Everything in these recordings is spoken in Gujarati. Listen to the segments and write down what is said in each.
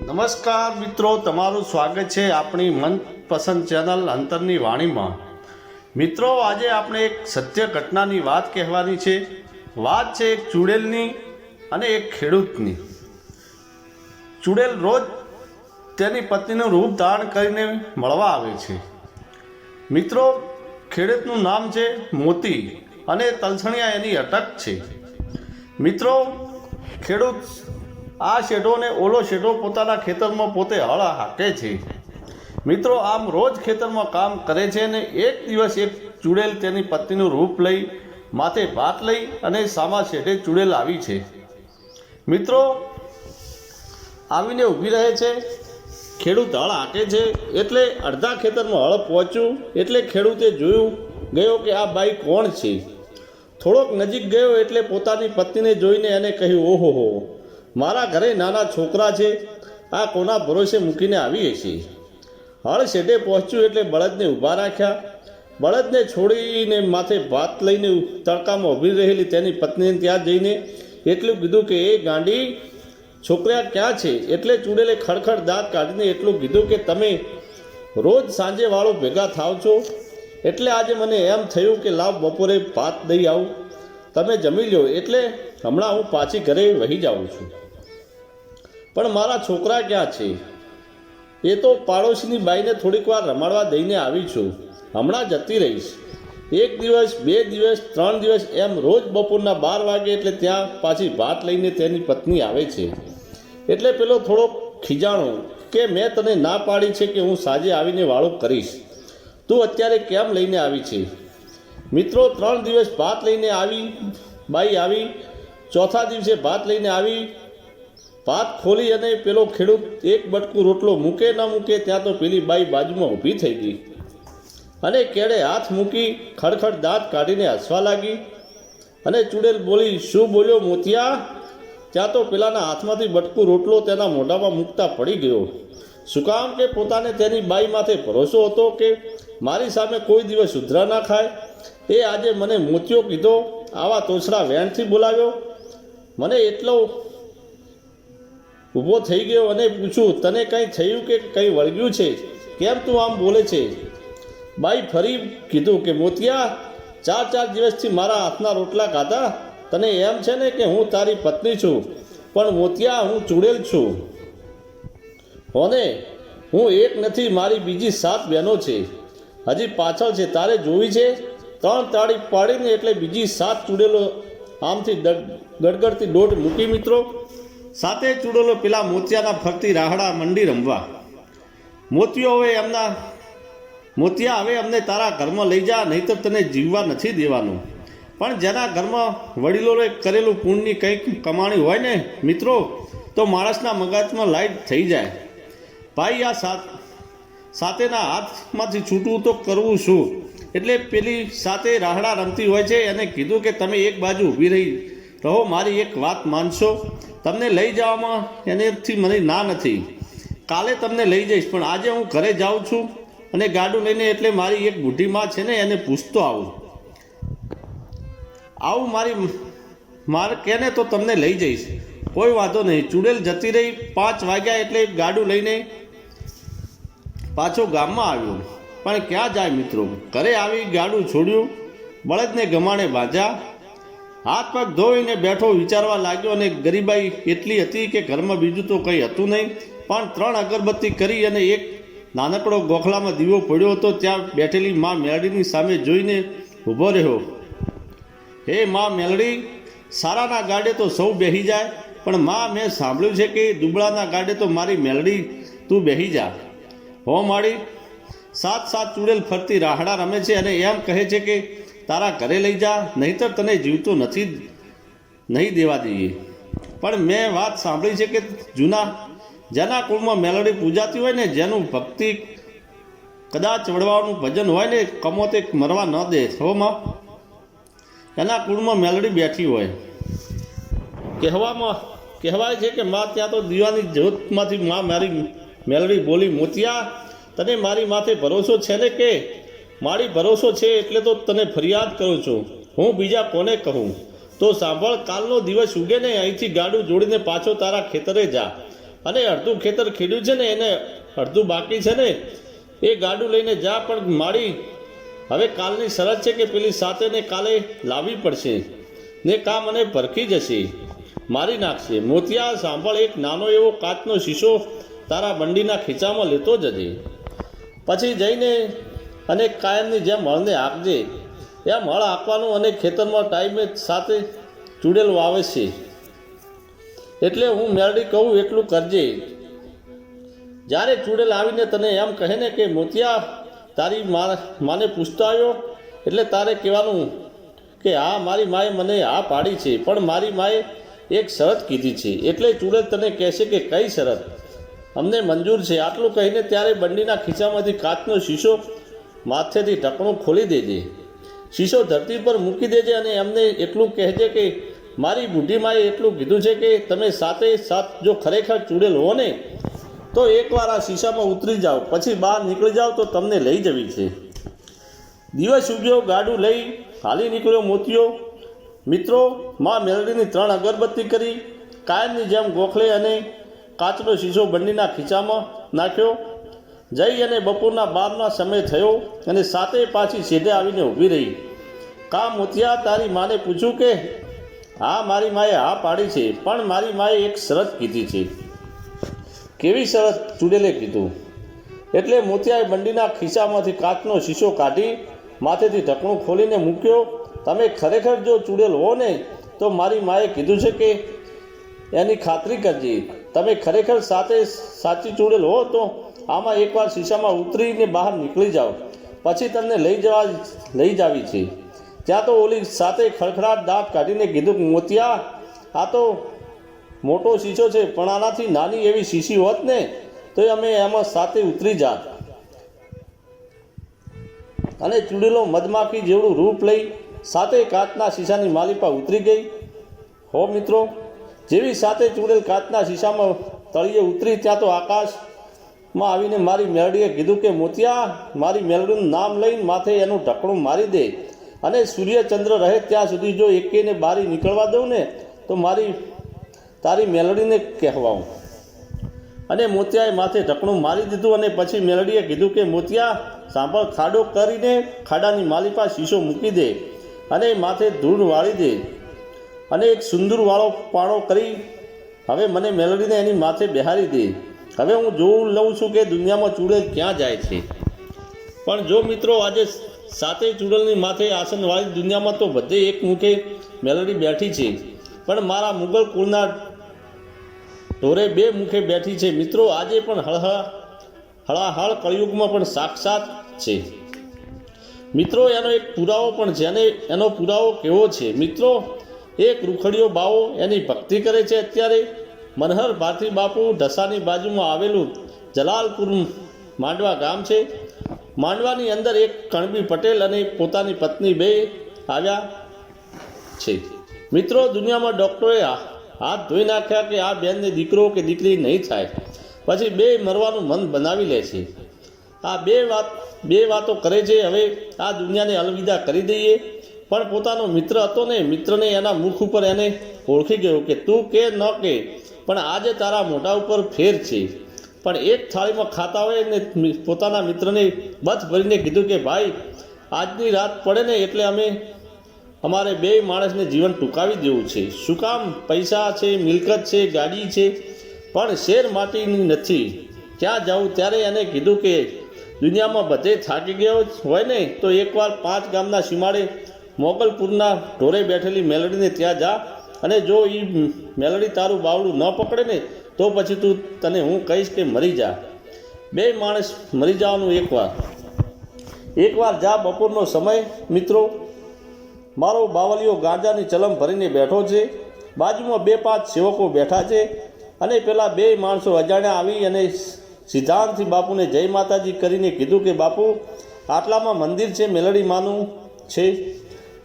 નમસ્કાર મિત્રો, તમારું સ્વાગત છે આપણી મનપસંદ ચેનલ અંતરની વાણીમાં. મિત્રો, આજે આપણે એક સત્ય ઘટનાની વાત કહેવાની છે. વાત છે એક ચુડેલની અને એક ખેડૂતની. ચુડેલ રોજ તેની પત્નીનું રૂપ ધારણ કરીને મળવા આવે છે. મિત્રો, ખેડૂતનું નામ છે મોતી અને તલસણિયા એની અટક છે. મિત્રો, ખેડૂત આ શેઢો ને ઓલો શેઢો પોતાના ખેતરમાં પોતે હળ હાકે છે. મિત્રો, આમ રોજ ખેતરમાં કામ કરે છે અને એક દિવસ એક ચૂડેલ તેની પત્નીનું રૂપ લઈ, માથે ભાત લઈ અને સામા શેઢે ચૂડેલ આવી છે. મિત્રો, આવીને ઊભી રહે છે. ખેડૂત હળ હાકે છે. એટલે અડધા ખેતરમાં હળ પહોંચ્યું. એટલે ખેડૂતે જોયું, ગયો કે આ બાઈ કોણ છે? થોડોક નજીક ગયો એટલે પોતાની પત્નીને જોઈને એને કહ્યું, ઓહો હો મારા ઘરે નાના છોકરા છે. આ કોના ભરોસે મૂકીને આવીએ છીએ હળ શેઢે પહોંચ્યું એટલે બળદને ઊભા રાખ્યા. બળદને છોડીને માથે ભાત લઈને તડકામાં ઊભી રહેલી તેની પત્નીને ત્યાં જઈને એટલું કીધું કે, એ ગાંડી, છોકરા ક્યાં છે? એટલે ચૂડેલે ખડખડ દાંત કાઢીને એટલું કીધું કે, તમે રોજ સાંજે વાળો ભેગા થાવ છો. એટલે આજે મને એમ થયું કે, લાવ બપોરે ભાત દઈ આવું. તમે જમી લો એટલે હમણાં હું પાછી ઘરે વહી જાઉં છું. પણ મારા છોકરા ક્યાં છે? એ તો પાડોશીની બાઈને થોડીક વાર રમાડવા દઈને આવી છું. હમણાં જતી રહીશ. એક દિવસ, બે દિવસ, ત્રણ દિવસ એમ રોજ બપોરના બાર વાગે એટલે ત્યાં પાછી ભાત લઈને તેની પત્ની આવે છે. એટલે પેલો થોડો ખીજાણો કે મેં તને ના પાડી છે કે હું સાંજે આવીને વાળો કરીશ. તું અત્યારે કેમ લઈને આવી છે? મિત્રો, ત્રણ દિવસ ભાત લઈને આવી, બાઈ આવી, ચોથા દિવસે ભાત લઈને આવી, ભાત ખોલી અને પેલો ખેડૂત એક બટકું રોટલો મૂકે ન મૂકે, ત્યાં તો પેલી બાઈ બાજુમાં ઊભી થઈ ગઈ. અને કેળે હાથ મૂકી ખડખડ દાંત કાઢીને હસવા લાગી. અને ચૂડેલ બોલી, શું બોલ્યો મોતિયા? ત્યાં તો પેલાના હાથમાંથી બટકું રોટલો તેના મોઢામાં મૂકતા પડી ગયો. શું કામ કે પોતાને તેની બાઈ માથે ભરોસો હતો કે મારી સામે કોઈ દિવસ સુધરા ના ખાય? એ આજે મને મોતિયો કીધો, આવા તોછડા વેનથી બોલાવ્યો. મને એટલો ઊભો થઈ ગયો અને પૂછ્યું, તને કંઈ થયું કે કંઈ વળગ્યું છે? કેમ તું આમ બોલે છે? બાઈ ફરી કીધું કે, મોતિયા, ચાર ચાર દિવસથી મારા હાથના રોટલા ખાધા. તને એમ છે ને કે હું તારી પત્ની છું, પણ મોતિયા, હું ચૂડેલ છું. હોને, હું એક નથી, મારી બીજી સાત બહેનો છે. હજી પાછળ છે, તારે જોવી છે? ત્રણ તાળી પાડીને એટલે બીજી સાત ચૂડેલો આમથી ગડગડતી દોઢ મૂકી મિત્રો. સાથે ચૂડેલો પેલા મોતિયાના ફરતી રાહડા મંડી રમવા. મોતિયો હવે એમના, મોતિયા હવે અમને તારા ઘરમાં લઈ જા નહીં તો તને જીવવા નથી દેવાનું. પણ જેના ઘરમાં વડીલોએ કરેલું પુણ્યની કંઈક કમાણી હોય ને મિત્રો, તો માણસના મગજમાં લાઈટ થઈ જાય. ભાઈ, આ સાત સાથેના હાથમાંથી છૂટવું તો કરવું શું એટલે પેલી સાથે રાહડા રમતી હોય છે એને કીધું કે તમે એક બાજુ ઊભી રહી રહો, મારી એક વાત માનશો. તમને લઈ જવામાં એનેથી મને ના નથી. કાલે તમને લઈ જઈશ, પણ આજે હું ઘરે જાઉં છું અને ગાડું લઈને એટલે મારી એક બુઢી માં છે ને એને પૂછતો આવું. આવું મારી મારે કેને તો તમને લઈ જઈશ. કોઈ વાંધો નહીં. ચૂડેલ જતી રહી પાંચ વાગ્યા એટલે ગાડું લઈને પાછો ગામમાં આવ્યો. પણ ક્યાં જાય મિત્રો? ઘરે આવી ગાડું છોડ્યું, બળદને ગમાણે બાંધ્યા હાથ પગ ધોઈને બેઠો વિચારવા લાગ્યો અને ગરીબાઈ એટલી હતી કે ઘરમાં બીજું તો કંઈ હતું નહીં. પણ ત્રણ અગરબત્તી કરી અને એક નાનકડો ગોખલામાં દીવો પડ્યો હતો, ત્યાં બેઠેલી મા મેળડીની સામે જોઈને ઊભો રહ્યો. હે મા મેલડી, સારાના ગાડે તો સૌ બેહી જાય, પણ મા મેં સાંભળ્યું છે કે દુબળાના ગાડે તો મારી મેલડી, તું બેહી જા. હો માળી સાત સાત ચૂડેલ ફરતી રાહડા રમે છે અને એમ કહે છે કે, તારા ઘરે લઈ જા, નહીંતર તને જીવતો નથી, નહીં દેવા દઈએ. પણ મેં વાત સાંભળી છે કે જૂના, જેના કુળમાં મેલડી પૂજાતી હોય ને, જેનું ભક્તિ કદાચ વડવાનું ભજન હોય ને, કમોતે મરવા ન દે. હો એના કુળમાં મેલડી બેઠી હોય. કહેવામાં, કહેવાય છે કે, માં, ત્યાં તો દીવાની જ્યોતમાંથી માં મારી મેલડી બોલી મોતિયા તને મારી માથે ભરોસો છે ને કે? મારી ભરોસો છે એટલે તો તને ફરિયાદ કરું છું. હું બીજા કોને કહું? તો સાંભળ, કાલનો દિવસ ઉગે ને અહીંથી ગાડું જોડીને પાછો તારા ખેતરે જા. અને અડધું ખેતર ખેડ્યું છે ને એને અડધું બાકી છે ને? એ ગાડું લઈને જા, પણ મારી હવે કાલની શરત છે કે પેલી સાથે ને કાલે લાવવી પડશે. ને કામ મને ભરખી જશે? મારી નાખશે. મોતિયા, સાંભળ, એક નાનો એવો કાચનો શીશો તારા બંડીના ખીચામાં લેતો જજે. પછી જઈને અને કાયમની જેમ હળને હાંકજે એમ હળ હાંકવાનું અને ખેતરમાં ટાઈમે સાથે ચૂડેલ વાવે છે. એટલે હું મેરડી કહું એટલું કરજે. જ્યારે ચૂડેલ આવીને તને એમ કહે ને કે, મોતિયા, તારી માને પૂછતો આવ્યો એટલે તારે કહેવાનું કે, હા, મારી માએ મને હા પાડી છે, પણ મારી માએ એક શરત કીધી છે. એટલે ચૂડેલ તને કહેશે કે, કઈ શરત? અમને મંજૂર છે. આટલું કહીને ત્યારે બંડીના ખીચામાંથી કાચનો શીશો માથેથી ઢકણું ખોલી દેજે. શીશો ધરતી પર મૂકી દેજે અને એમને એટલું કહેજે કે, મારી બુઢીમાએ એટલું કીધું છે કે, તમે સાથે સાથ જો ખરેખર ચૂડેલ હો ને, તો એકવાર આ શીશામાં ઉતરી જાઓ. પછી બહાર નીકળી જાઓ તો તમને લઈ જવી છે. દિવસ ઉગ્યો, ગાડું લઈ હાલી નીકળ્યો મોતિયો મિત્રો, મા મેલડીની ત્રણ અગરબત્તી કરી, કાયમની જેમ ગોખલે અને કાચનો શીશો બંડીના ખીચામાં નાખ્યો. જઈ અને બપોરના બારના સમય થયો અને સાતે પાછી સીધે આવીને ઊભી રહી. કા મોતિયા તારી માને પૂછ્યું કે? હા, મારી માએ હા પાડી છે, પણ મારી માએ એક શરત કીધી છે. કેવી શરત? ચૂડેલે કીધું. એટલે મોતિયાએ બંડીના ખિસ્સામાંથી કાચનો શીશો કાઢી માથેથી ઢકણું ખોલીને મૂક્યો. તમે ખરેખર જો ચૂડેલ હો ને, તો મારી માએ કીધું છે કે એની ખાતરી કરજે. તમે ખરેખર સાથે સાચી ચૂડેલ હો તો આમાં એકવાર શીશામાં ઉતરીને બહાર નીકળી જાઓ. પછી તમને લઈ જવા લઈ જાવી છે. ત્યાં તો ઓલી સાથે ખડખડાટ દાંત કાઢીને કીધું મોતિયા, આ તો મોટો શીશો છે, પણ આનાથી નાની એવી શીશી હોત ને તો અમે એમાં સાથે ઉતરી જાત. અને ચૂડેલો મધમાખી જેવડું રૂપ લઈ સાથે કાચના શીશાની માલિપા ઉતરી ગઈ. હો મિત્રો જેવી સાથે ચૂડેલ કાચના શીશામાં તળિયે ઉતરી ત્યાં તો આકાશમાં આવીને મારી મેલડીએ કીધું કે, મોતિયા, મારી મેલડીનું નામ લઈને માથે એનું ઢકણું મારી દે અને સૂર્યચંદ્ર રહે ત્યાં સુધી જો એકેને બારી નીકળવા દઉં ને, તો મારી, તારી મેલડીને કહેવાઉં. અને મોતિયાએ માથે ઢકણું મારી દીધું અને પછી મેલડીએ કીધું કે, મોતિયા, સાંભળ, ખાડો કરીને ખાડાની માલિપા શીશો મૂકી દે અને માથે ધૂળ વાળી દે. અને એક સુંદરવાળો પાળો કરી હવે મને મેલડીને એની માથે બેહારી દે. હવે હું જોવું લઉં છું કે દુનિયામાં ચૂડેલ ક્યાં જાય છે. પણ જો મિત્રો આજે સાતે ચૂડલની માથે આસનવાળી દુનિયામાં તો બધે એક મુખે મેલડી બેઠી છે. પણ મારા મુગલ કુળના ઢોરે બે મુખે બેઠી છે. મિત્રો, આજે પણ હળહળ, હળાહળ કળિયુગમાં પણ સાક્ષાત છે. મિત્રો, એનો એક પુરાવો પણ છે અને એનો પુરાવો કેવો છે? મિત્રો એક રૂખડીયો બાવો એની ભક્તિ કરે છે અત્યારે. મનહર ભારતી બાપુ ઢસાની બાજુમાં આવેલું જલાલપુર માંડવા ગામ છે. માંડવાની અંદર એક કણબી પટેલ અને પોતાની પત્ની બે આવ્યા છે. મિત્રો, દુનિયામાં ડૉક્ટરોએ હાથ ધોઈ નાખ્યા કે આ બેનને દીકરો કે દીકરી નહીં થાય. પછી બે મરવાનું મન બનાવી લે છે. આ બે વાત, બે વાતો કરે છે. હવે આ દુનિયાને અલવિદા કરી દઈએ. પણ પોતાનો મિત્ર હતો ને, મિત્રને એના મુખ ઉપર એને ઓળખી ગયો કે તું કે ન કે, પણ આજે તારા મોઢા ઉપર ફેર છે. પણ એક થાળીમાં ખાતા હોય ને પોતાના મિત્રને બથ ભરીને કીધું કે, ભાઈ, આજની રાત પડે ને એટલે અમે અમારે બે માણસને જીવન ટૂંકાવી દેવું છે. શું કામ? પૈસા છે, મિલકત છે, ગાડી છે, પણ શેર માટીની નથી. ક્યાં જાઉં? ત્યારે એને કીધું કે, દુનિયામાં બધે થાકી ગયો હોય ને, તો એકવાર પાંચ ગામના સીમાડે મોગલપુરના ઢોરે બેઠેલી મેલડીને ત્યાં જા અને જો એ મેલડી તારું બાવડું ન પકડે ને, તો પછી તું તને હું કહીશ કે મરી જા. બે માણસ મરી જવાનું એકવાર. એકવાર જા બપોરનો સમય, મિત્રો. મારો બાવલીઓ ગાંજાની ચલમ ભરીને બેઠો છે. બાજુમાં બે પાંચ સેવકો બેઠા છે અને પેલા બે માણસો અજાણ્યા આવી અને સિદ્ધાંતથી બાપુને જય માતાજી કરીને કીધું કે, બાપુ, આટલામાં મંદિર છે, મેલડી માનું છે.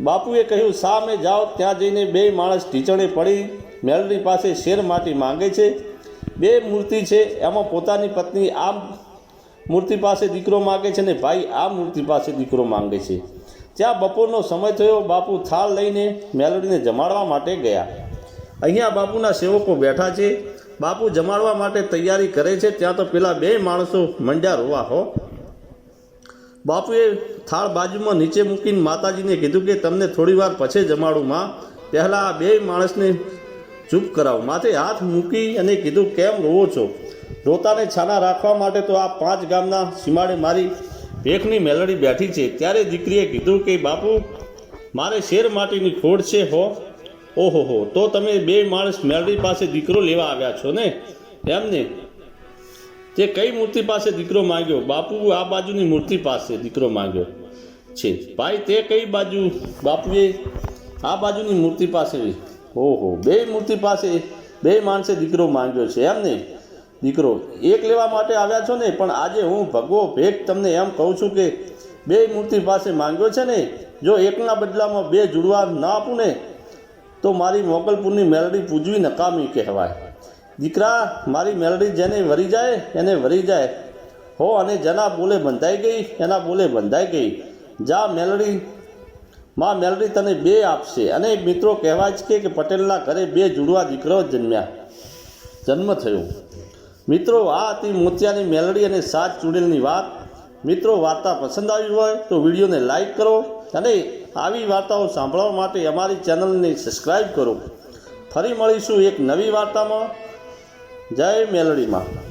બાપુએ કહ્યું, સામે જાઓ, ત્યાં જઈને બે માણસ ઢીચણે પડી મેલડી પાસે શેર માટી માંગે છે. બે મૂર્તિ છે, એમાં પોતાની પત્ની આ મૂર્તિ પાસે દીકરો માંગે છે ને ભાઈ આ મૂર્તિ પાસે દીકરો માંગે છે. ત્યાં બપોરનો સમય થયો, બાપુ થાળ લઈને મેલડીને જમાડવા માટે ગયા. અહીંયા બાપુના સેવકો બેઠા છે. બાપુ જમાડવા માટે તૈયારી કરે છે. ત્યાં તો પેલા બે માણસો મંડ્યા રોવા, હો. બાપુએ થાળ બાજુમાં નીચે મૂકીને માતાજીને કીધું કે તમને થોડી વાર પછી જમાડું માં. પહેલાં આ બે માણસને ચૂપ કરાવો. માથે હાથ મૂકી અને કીધું, કેમ રોવો છો? રોતાને છાના રાખવા માટે તો આ પાંચ ગામના સીમાડે મારી ભેખની મેલડી બેઠી છે. ત્યારે દીકરીએ કીધું કે, બાપુ, મારે શેર માટીની ખોડ છે હો. ઓહો હો, તો તમે બે માણસ મેલડી પાસે દીકરો લેવા આવ્યા છો ને? એમને તે કઈ મૂર્તિ પાસે દીકરો માંગ્યો, બાપુ આ બાજુની મૂર્તિ પાસે દીકરો માંગ્યો છે. ભાઈ, તે કઈ બાજુ? બાપુએ આ બાજુની મૂર્તિ પાસે ઓહો, બે મૂર્તિ પાસે બે માણસે દીકરો માંગ્યો છે. એમ ને? દીકરો, એક લેવા માટે આવ્યા છો ને, પણ આજે હું ભગવો ભેટ તમને એમ કહું છું કે બે મૂર્તિ પાસે માંગ્યો છે ને, જો એકના બદલામાં બે જુડવા ના આપું ને, તો મારી મોગલપુરની મેલડી પૂજવી નકામી કહેવાય. દીકરા, મારી મેલડી જેને વરી જાય, એને વરી જાય. હો, અને જેના બોલે બંધાઈ ગઈ, એના બોલે બંધાઈ ગઈ. જા મેલડી, માં મેલડી તને બે આપશે. અને મિત્રો કહેવાય છે કે પટેલના ઘરે બે જુડવા દીકરો જન્મ્યા. જન્મ થયો. મિત્રો, આ હતી મોતિયાની મેલડી અને સાત ચૂડેલની વાત. મિત્રો, વાર્તા પસંદ આવી હોય તો વિડીયોને લાઈક કરો અને આવી વાર્તાઓ સાંભળવા માટે અમારી ચેનલને સબસ્ક્રાઈબ કરો. ફરી મળીશું એક નવી વાર્તામાં. જય મેલડીમાં.